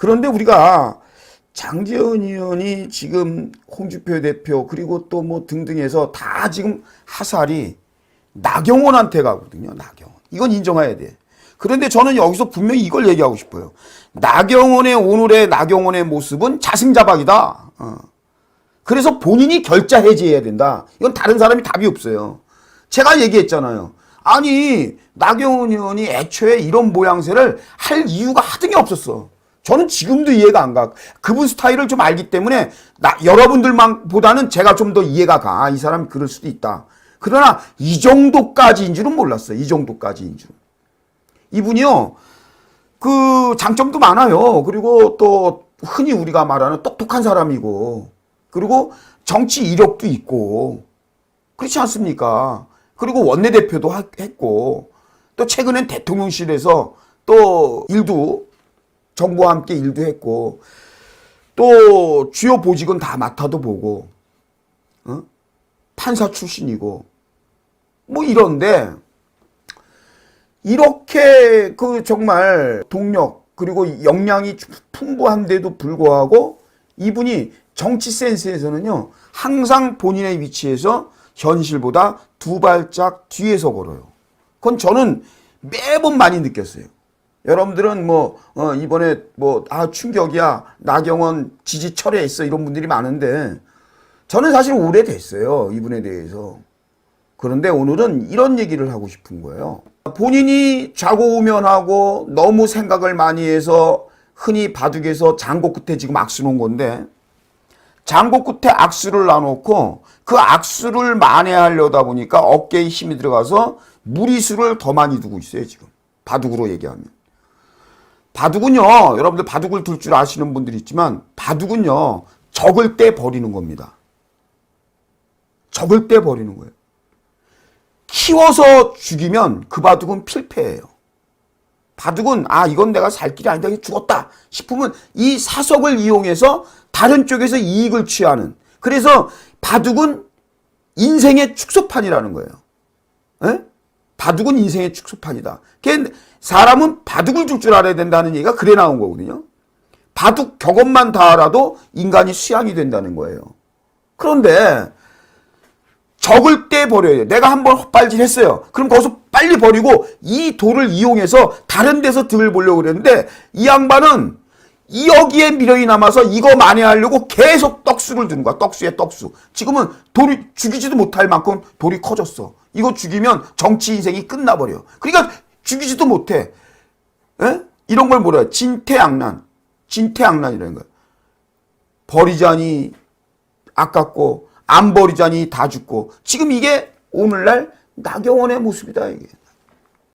그런데 우리가 장재원 의원이 지금 홍주표 대표 그리고 또 뭐 등등해서 다 지금 하살이 나경원한테 가거든요. 나경원. 이건 인정해야 돼. 그런데 저는 여기서 분명히 이걸 얘기하고 싶어요. 나경원의 오늘의 나경원의 모습은 자승자박이다. 어. 그래서 본인이 결자 해지해야 된다. 이건 다른 사람이 답이 없어요. 제가 얘기했잖아요. 아니 나경원 의원이 애초에 이런 모양새를 할 이유가 하등이 없었어. 저는 지금도 이해가 안 가. 그분 스타일을 좀 알기 때문에 나 여러분들만 보다는 제가 좀 더 이해가 가. 아, 이 사람 그럴 수도 있다. 그러나 이 정도까지인 줄은 몰랐어요. 이 정도까지인 줄. 이분이요. 그 장점도 많아요. 그리고 또 흔히 우리가 말하는 똑똑한 사람이고 그리고 정치 이력도 있고 그렇지 않습니까? 그리고 원내대표도 하- 했고 또 최근엔 대통령실에서 또 일도 정부와 함께 일도 했고 또 주요 보직은 다 맡아도 보고 어? 판사 출신이고 뭐 이런데 이렇게 그 정말 동력 그리고 역량이 풍부한데도 불구하고 이분이 정치 센스에서는요 항상 본인의 위치에서 현실보다 두 발짝 뒤에서 걸어요. 그건 저는 매번 많이 느꼈어요. 여러분들은 뭐 어, 이번에 뭐 아 충격이야. 나경원 지지 철회했어. 이런 분들이 많은데 저는 사실 오래됐어요 이분에 대해서. 그런데 오늘은 이런 얘기를 하고 싶은 거예요. 본인이 좌고우면하고 너무 생각을 많이 해서 흔히 바둑에서 장고 끝에 지금 악수 놓은 건데 장고 끝에 악수를 놔놓고 그 악수를 만회하려다 보니까 어깨에 힘이 들어가서 무리수를 더 많이 두고 있어요 지금. 바둑으로 얘기하면 바둑은요 여러분들 바둑을 둘 줄 아시는 분들이 있지만 바둑은요 적을 때 버리는 겁니다 적을 때 버리는 거예요 키워서 죽이면 그 바둑은 필패예요. 바둑은 아 이건 내가 살 길이 아니다 죽었다 싶으면 이 사석을 이용해서 다른 쪽에서 이익을 취하는 그래서 바둑은 인생의 축소판이라는 거예요. 에? 바둑은 인생의 축소판이다. 걔 사람은 바둑을 둘줄 알아야 된다는 얘기가 그래 나온 거거든요. 바둑 격언만 다 알아도 인간이 수양이 된다는 거예요. 그런데 적을 때 버려야 돼요. 내가 한번 헛발질 했어요. 그럼 거기서 빨리 버리고 이 돌을 이용해서 다른 데서 득을 보려고 그랬는데 이 양반은 이 여기에 미련이 남아서 이거 만회하려고 계속 떡수를 드는 거야. 떡수에 떡수. 지금은 돌이 죽이지도 못할 만큼 돌이 커졌어. 이거 죽이면 정치 인생이 끝나버려. 그러니까 죽이지도 못해. 에? 이런 걸 뭐라 해? 진퇴양난. 진퇴양난이라는 거야. 버리자니 아깝고 안 버리자니 다 죽고 지금 이게 오늘날 나경원의 모습이다 이게